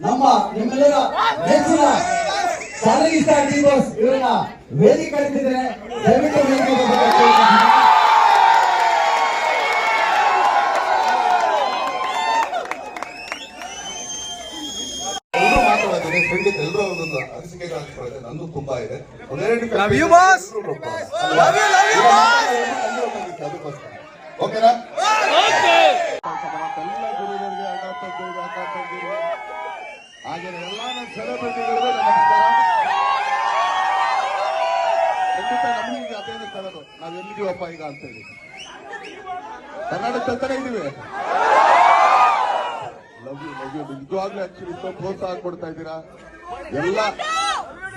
ನಮ್ಮ ನಿಮ್ಮೆಲ್ಲರ ನೆಚ್ಚಿನ ಸಾರಿಗೆ ಸ್ಟಾರ್ ಡಿ ಬಾಸ್ ಇವರನ್ನ ವೇದಿಕೆ ಕಳಿಸಿದ್ರೆ ದಯವಿಟ್ಟು ವೇದಿಕೆ. ಎಲ್ಲರೂ ಮಾತಾಡೋದಿದೆ ಖಂಡಿತ ಎಲ್ಲರೂ ಒಂದೊಂದು ಅನಿಸಿಕೆಗಳು ಹಂಚ್ಕೊಳ್ಳೋದು ನಂದು ತುಂಬಾ ಇದೆ. ಒಂದೆರಡು ಅದಕ್ಕೋಸ್ಕರ. ಓಕೆನಾ ಸೆಲೆಬ್ರಿಟಿಗಳಿಗೆ ನಮಸ್ಕಾರ ಖಂಡಿತ ನಮಗೆ ಈಗ ಅದೇನು ತರೋದು ನಾವ್ ಈಗ ಅಂತೇಳಿ ಕರ್ನಾಟಕ ತಾನೇ ಇದೀವಿ ಲವ್ ಯು ಲವ್ ಯು ನಿಜವಾಗ್ಲೂ ಆಕ್ಚುಲಿ ಪ್ರೋತ್ಸಾಹ ಕೊಡ್ತಾ ಇದ್ದೀರಾ ಎಲ್ಲ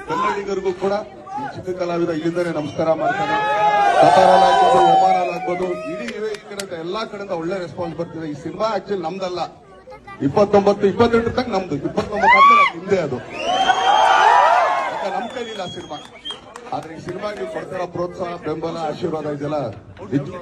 ಕನ್ನಡಿಗರಿಗೂ ಕೂಡ ಈ ಚಿಕ್ಕ ಕಲಾವಿದ ಇಲ್ಲಿಂದನೇ ನಮಸ್ಕಾರ ಮಾಡ್ತಾನೆ ಕತಾರಲ್ಲಿ ಆಗ್ಬೋದು ಒಮಾನಲ್ಲಿ ಆಗ್ಬೋದು ಇಡೀ ಈ ಕಡೆಯಿಂದ ಎಲ್ಲಾ ಕಡೆಯಿಂದ ಒಳ್ಳೆ ರೆಸ್ಪಾನ್ಸ್ ಬರ್ತಿದೆ ಈ ಸಿನಿಮಾ ಆಕ್ಚುಲಿ ನಮ್ದಲ್ಲ ಇಪ್ಪತ್ತೊಂಬತ್ತು ಇಪ್ಪತ್ತೆಂಟು ತನಕ ನಮ್ದು ಇಪ್ಪತ್ತೊಂಬತ್ತು ಆದ್ಮೇಲೆ ಹಿಂದೆ ಅದು ಯಾಕೆ ನಮ್ ಕೈಲಿಲ್ಲ ಸಿನಿಮಾ? ಆದ್ರೆ ಈ ಸಿನಿಮಾ ನೀವು ಕೊಡ್ತಾರ ಪ್ರೋತ್ಸಾಹ ಬೆಂಬಲ ಆಶೀರ್ವಾದ ಇದೆಲ್ಲ ನಿಜ-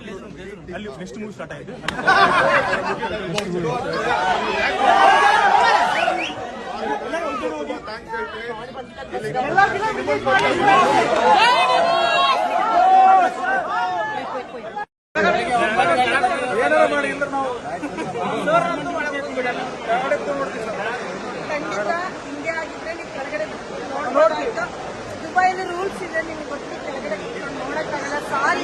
ಖಂಡಿತ ಹಿಂಗೆ ಆಗಿದ್ರೆ ನೀವು ಕೆಳಗಡೆ ನೋಡ್ಬೋದಾಯ್ತು ದುಬೈಲಿ ರೂಲ್ಸ್ ಇದೆ ನಿಮ್ಗೆ ಗೊತ್ತಿದೆ ಕೆಳಗಡೆ ಕೂತ್ಕೊಂಡು ನೋಡಕ್ಕಾಗಲ್ಲ ಸಾರಿ